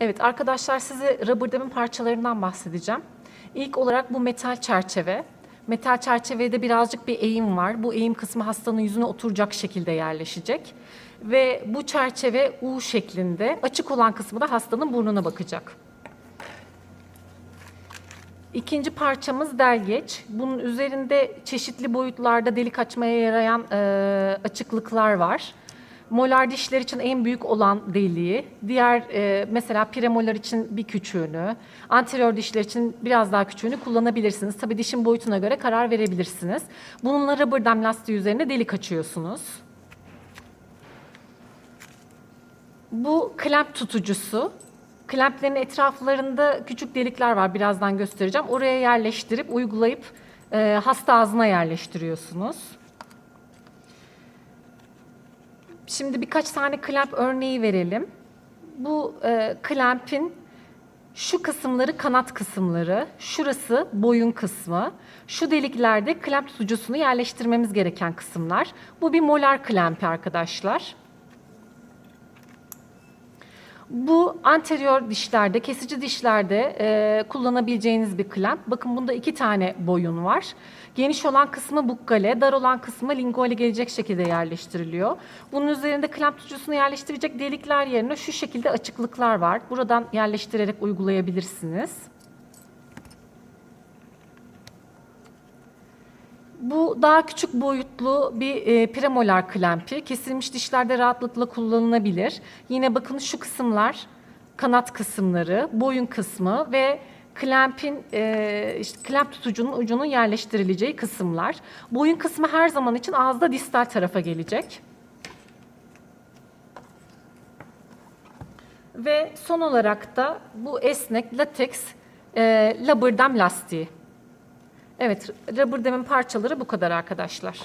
Evet arkadaşlar size rubber demin parçalarından bahsedeceğim. İlk olarak bu metal çerçeve. Metal çerçevede birazcık bir eğim var. Bu eğim kısmı hastanın yüzüne oturacak şekilde yerleşecek. Ve bu çerçeve U şeklinde. Açık olan kısmı da hastanın burnuna bakacak. İkinci parçamız delgeç. Bunun üzerinde çeşitli boyutlarda delik açmaya yarayan e, açıklıklar var. Molar dişler için en büyük olan deliği, diğer e, mesela premolar için bir küçüğünü, anterior dişler için biraz daha küçüğünü kullanabilirsiniz. Tabii dişin boyutuna göre karar verebilirsiniz. Bununla rubber dam lastiği üzerine delik açıyorsunuz. Bu klemp tutucusu. Klemplerin etraflarında küçük delikler var. Birazdan göstereceğim. Oraya yerleştirip, uygulayıp e, hasta ağzına yerleştiriyorsunuz. Şimdi birkaç tane klemp örneği verelim. Bu e, klempin şu kısımları kanat kısımları, şurası boyun kısmı. Şu deliklerde klemp tutucusunu yerleştirmemiz gereken kısımlar. Bu bir molar klempi arkadaşlar. Bu anterior dişlerde, kesici dişlerde e, kullanabileceğiniz bir klemp. Bakın bunda iki tane boyun var. Geniş olan kısmı bukkale, dar olan kısmı linguale gelecek şekilde yerleştiriliyor. Bunun üzerinde klemp tutucusunu yerleştirecek delikler yerine şu şekilde açıklıklar var. Buradan yerleştirerek uygulayabilirsiniz. Bu daha küçük boyutlu bir e, premolar klempi. Kesilmiş dişlerde rahatlıkla kullanılabilir. Yine bakın şu kısımlar kanat kısımları, boyun kısmı ve klempin e, işte klemp tutucunun ucunun yerleştirileceği kısımlar. Boyun kısmı her zaman için ağızda distal tarafa gelecek. Ve son olarak da bu esnek lateks e, labırdam lastiği. Evet, rubber demin parçaları bu kadar arkadaşlar.